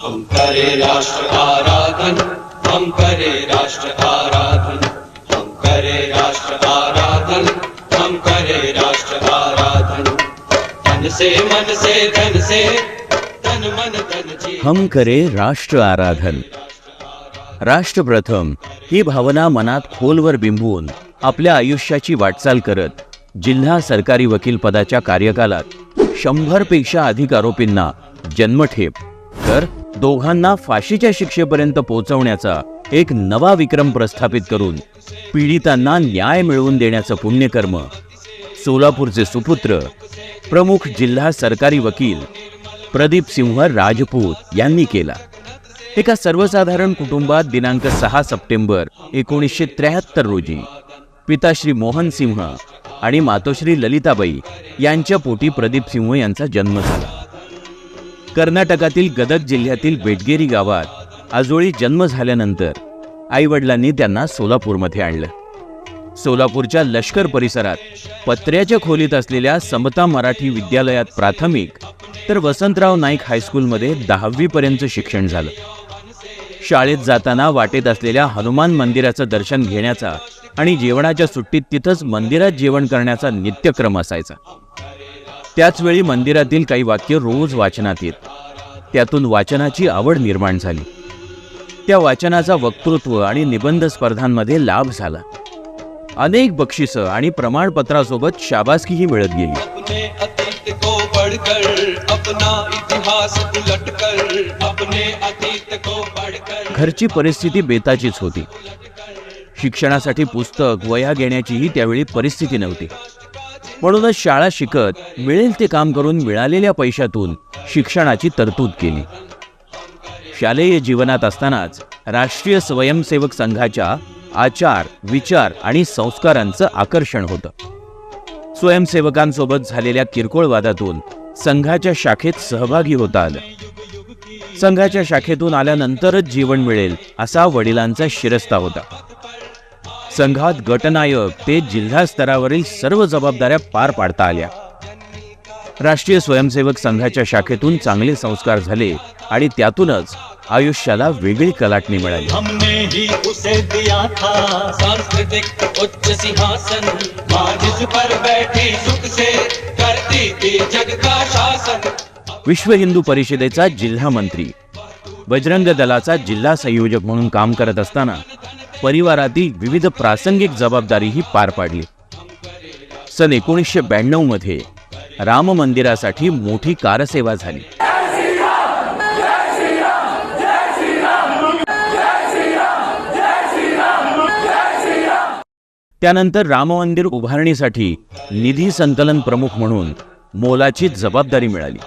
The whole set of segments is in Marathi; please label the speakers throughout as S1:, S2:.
S1: हम करे राष्ट्र आराधन हम करे राष्ट्र आराधन हम करे राष्ट्र आराधन हम करे राष्ट्र आराधन। तन से मन से धन से तन मन धन जी
S2: हम करे राष्ट्र आराधन। राष्ट्र प्रथम ही भावना मनात खोलवर बिंबवून आपल्या आयुष्याची वाटचाल करत जिल्हा सरकारी वकील पदाच्या कार्यकालात शंभरपेक्षा अधिक आरोपींना जन्मठेप तर दोघांना फाशीच्या शिक्षेपर्यंत पोहोचवण्याचा एक नवा विक्रम प्रस्थापित करून पीडितांना न्याय मिळवून देण्याचं पुण्यकर्म. सोलापूरचे सुपुत्र प्रमुख जिल्हा सरकारी वकील प्रदीप सिंह राजपूत यांनी केला. एका सर्वसाधारण कुटुंबात दिनांक सहा सप्टेंबर एकोणीसशे त्र्याहत्तर रोजी पिता श्री मोहन सिंह आणि मातोश्री ललिताबाई यांच्या पोटी प्रदीप सिंह यांचा जन्म झाला. कर्नाटकातील गदग जिल्ह्यातील बेटगेरी गावात आजोळी जन्म झाल्यानंतर आईवडिलांनी त्यांना सोलापूरमध्ये आणलं. सोलापूरच्या लष्कर परिसरात पत्र्याच्या खोलीत असलेल्या समता मराठी विद्यालयात प्राथमिक तर वसंतराव नाईक हायस्कूलमध्ये दहावीपर्यंत शिक्षण झालं. शाळेत जाताना वाटेत असलेल्या हनुमान मंदिराचं दर्शन घेण्याचा आणि जेवणाच्या सुट्टीत तिथंच मंदिरात जेवण करण्याचा नित्यक्रम असायचा. त्याचवेळी मंदिरातील काही वाक्य रोज वाचनात येत. त्यातून वाचनाची आवड निर्माण झाली. त्या वाचनाचा वक्तृत्व आणि निबंध स्पर्धांमध्ये लाभ झाला. अनेक बक्षिसं आणि प्रमाणपत्रासोबत शाबासकीही मिळत गेली. घरची परिस्थिती बेताचीच होती. शिक्षणासाठी पुस्तक वया घेण्याचीही त्यावेळी परिस्थिती नव्हती. म्हणूनच शाळा शिकत मिळेल ते काम करून मिळालेल्या पैशातून शिक्षणाची तरतूद केली. शालेय जीवनात असतानाच राष्ट्रीय स्वयंसेवक संघाच्या आचार विचार आणि संस्कारांचं आकर्षण होतं. स्वयंसेवकांसोबत झालेल्या किरकोळ वादातून संघाच्या शाखेत सहभागी होता आलं संघाच्या शाखेतून आल्यानंतरच जीवन मिळेल असा वडिलांचा शिरस्ता होता. संघात गटनायक ते जिल्हा स्तरावरील सर्व जबाबदाऱ्या पार पाडता आल्या. राष्ट्रीय स्वयंसेवक संघाच्या शाखेतून चांगले संस्कार झाले आणि त्यातूनच आयुष्याला वेगळी कलाटणी मिळाली. विश्व हिंदू परिषदेचा जिल्हा मंत्री बजरंग दलाचा जिल्हा संयोजक म्हणून काम करत असताना परिवारातील विविध प्रासंगिक जबाबदारीही पार पाडली. सन एकोणीसशे ब्याण्णवमध्ये राम मंदिरासाठी मोठी कारसेवा झाली. त्यानंतर राम मंदिर उभारणीसाठी निधी संकलन प्रमुख म्हणून मोलाची जबाबदारी मिळाली.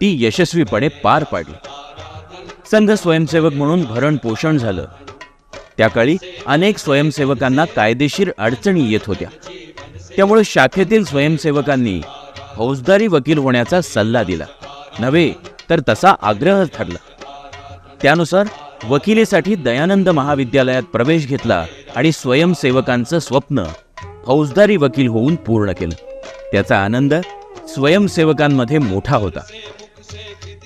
S2: ती यशस्वीपणे पार पाडली. संघ स्वयंसेवक म्हणून भरण पोषण झालं. त्याकाळी अनेक स्वयंसेवकांना कायदेशीर अडचणी येत होत्या. त्यामुळे शाखेतील स्वयंसेवकांनी फौजदारी वकील होण्याचा सल्ला दिला. नव्हे तर तसा आग्रह ठरला. त्यानुसार वकिलीसाठी दयानंद महाविद्यालयात प्रवेश घेतला आणि स्वयंसेवकांचं स्वप्न फौजदारी वकील होऊन पूर्ण केलं. त्याचा आनंद स्वयंसेवकांमध्ये मोठा होता.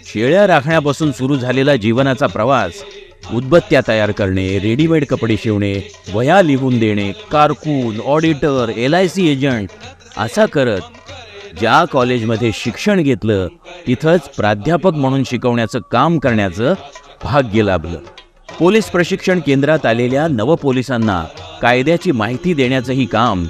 S2: शेळ्या राखण्यापासून सुरू झालेला जीवनाचा प्रवास उदबत्त्या तयार करणे रेडीमेड कपडे शिवणे वया लिहून देणे कारकून auditor L I C agent असा करत ज्या कॉलेजमध्ये शिक्षण घेतलं तिथंच प्राध्यापक म्हणून शिकवण्याचं काम करण्याचं भाग्य लाभलं. पोलीस प्रशिक्षण केंद्रात आलेल्या नवपोलिसांना कायद्याची माहिती देण्याचंही काम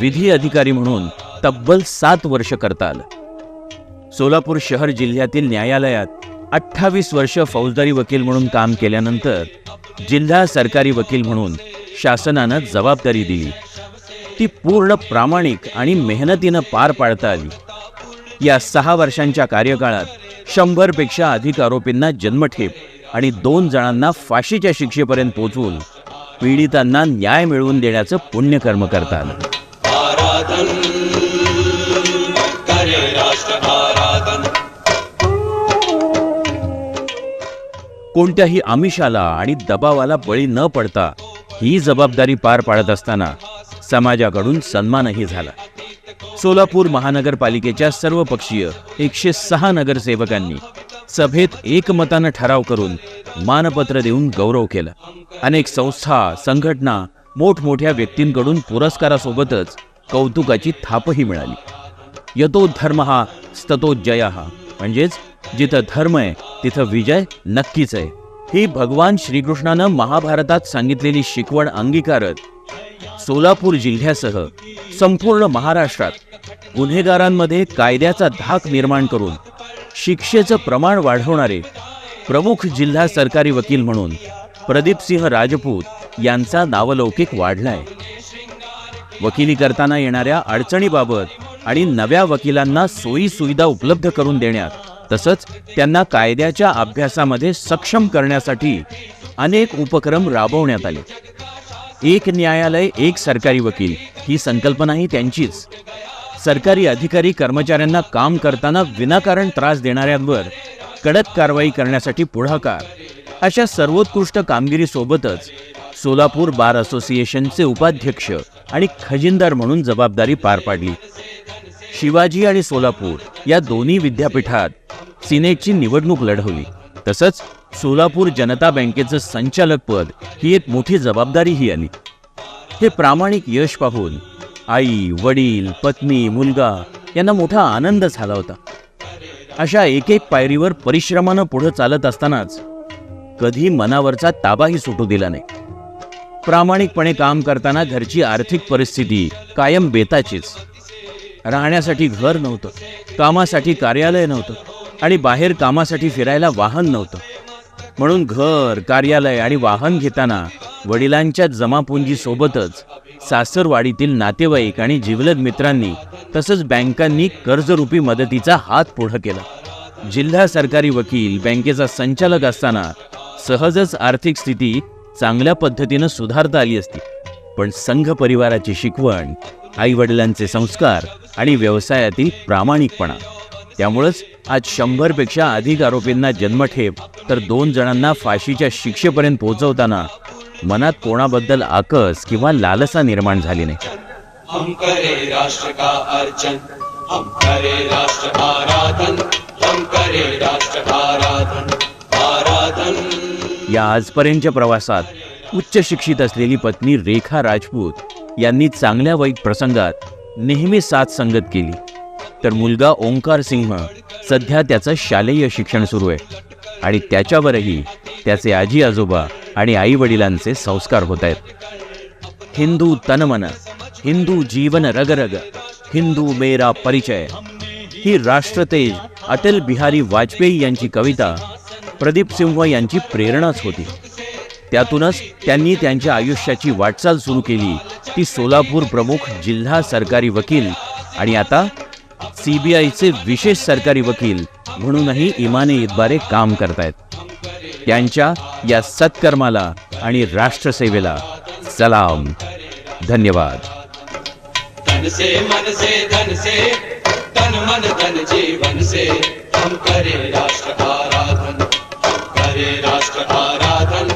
S2: विधी अधिकारी म्हणून तब्बल सात वर्ष करता आलं सोलापूर शहर जिल्ह्यातील न्यायालयात अठ्ठावीस वर्ष फौजदारी वकील म्हणून काम केल्यानंतर जिल्हा सरकारी वकील म्हणून शासनानं जबाबदारी दिली. ती पूर्ण प्रामाणिक आणि मेहनतीनं पार पाडता आली. या सहा वर्षांच्या कार्यकाळात शंभरपेक्षा अधिक आरोपींना जन्मठेप आणि दोन जणांना फाशीच्या शिक्षेपर्यंत पोचवून पीडितांना न्याय मिळवून देण्याचं पुण्यकर्म करता कोणत्याही आमिषाला आणि दबावाला बळी न पडता ही जबाबदारी पार पाडत असताना समाजाकडून सन्मानही झाला. सोलापूर महानगरपालिकेच्या सर्वपक्षीय एकशे सहा नगरसेवकांनी सभेत एकमतानं ठराव करून मानपत्र देऊन गौरव केला. अनेक संस्था संघटना मोठमोठ्या व्यक्तींकडून पुरस्कारासोबतच कौतुकाची थापही मिळाली. यतो धर्म हा स्ततो जया हा म्हणजेच जिथं धर्म आहे तिथं विजय नक्कीच आहे. ही भगवान श्रीकृष्णानं महाभारतात सांगितलेली शिकवण अंगीकारत सोलापूर जिल्ह्यासह संपूर्ण महाराष्ट्रात गुन्हेगारांमध्ये कायद्याचा धाक निर्माण करून शिक्षेचं प्रमाण वाढवणारे प्रमुख जिल्हा सरकारी वकील म्हणून प्रदीपसिंह राजपूत यांचा नावलौकिक वाढलाय. वकिली करताना येणाऱ्या अडचणीबाबत आणि नव्या वकिलांना सोयी सुविधा उपलब्ध करून देण्यात तसंच त्यांना कायद्याच्या अभ्यासामध्ये सक्षम करण्यासाठी अनेक उपक्रम राबवण्यात आले. एक न्यायालय एक सरकारी वकील ही संकल्पनाही त्यांचीच. सरकारी अधिकारी कर्मचाऱ्यांना काम करताना विनाकारण त्रास देणाऱ्यांवर कडक कारवाई करण्यासाठी पुढाकार. अशा सर्वोत्कृष्ट कामगिरीसोबतच सोलापूर बार असोसिएशनचे उपाध्यक्ष आणि खजिनदार म्हणून जबाबदारी पार पाडली. शिवाजी आणि सोलापूर या दोन्ही विद्यापीठात सिनेटची निवडणूक लढवली. तसंच सोलापूर जनता बँकेचं संचालक पद ही एक मोठी जबाबदारीही आली. हे प्रामाणिक यश पाहून आई वडील पत्नी मुलगा यांना मोठा आनंद झाला होता. अशा एक एक पायरीवर परिश्रमानं पुढं चालत असतानाच कधी मनावरचा ताबाही सुटू दिला नाही. प्रामाणिकपणे काम करताना घरची आर्थिक परिस्थिती कायम बेताचीच. राहण्यासाठी घर नव्हतं कामासाठी कार्यालय नव्हतं आणि बाहेर कामासाठी फिरायला वाहन नव्हतं. म्हणून घर कार्यालय आणि वाहन घेताना वडिलांच्या जमापुंजीसोबतच सासरवाडीतील नातेवाईक आणि जिवलग मित्रांनी तसंच बँकांनी कर्जरूपी मदतीचा हात पुढं केला. जिल्हा सरकारी वकील बँकेचा संचालक असताना सहजच आर्थिक स्थिती चांगल्या पद्धतीनं सुधारता आली असती. पण संघ परिवाराची शिकवण आई वडिलांचे संस्कार आणि व्यवसायातील प्रामाणिकपणा. त्यामुळंच आज शंभरपेक्षा अधिक आरोपींना जन्मठेप तर दोन जणांना फाशीच्या शिक्षेपर्यंत पोहोचवताना मनात कोणाबद्दल आकस किंवा लालसा निर्माण झाली नाही.
S1: हम करे राष्ट्र का अर्चन हम करे राष्ट्र आराधन हम करे राष्ट्र आराधन आराधन.
S2: या आजपर्यंतच्या प्रवासात उच्च शिक्षित असलेली पत्नी रेखा राजपूत यांनी चांगल्या वाईट प्रसंगात नेहमी साथ संगत केली. तर मुलगा ओंकार सिंह सध्या त्याचं शालेय शिक्षण सुरू आहे आणि त्याच्यावरही त्याचे आजी आजोबा आणि आई वडिलांचे संस्कार होत आहेत. हिंदू तनमन हिंदू जीवन रगरग हिंदू मेरा परिचय ही राष्ट्रतेज अटल बिहारी वाजपेयी यांची कविता प्रदीप सिंह यांची प्रेरणाच होती. त्यातूनच त्यांनी त्यांच्या आयुष्याची वाटचाल सुरू केली. ती सोलापूर प्रमुख जिल्हा सरकारी वकील आणि आता सीबीआयचे विशेष सरकारी वकील म्हणूनही इमाने इतबारे काम करतायत. त्यांच्या या सत्कर्माला आणि राष्ट्रसेवेला सलाम. धन्यवाद.
S1: से मन से धन से तन मन धन जीवन से हम करे राष्ट्र आराधन करे राष्ट्र आराधन.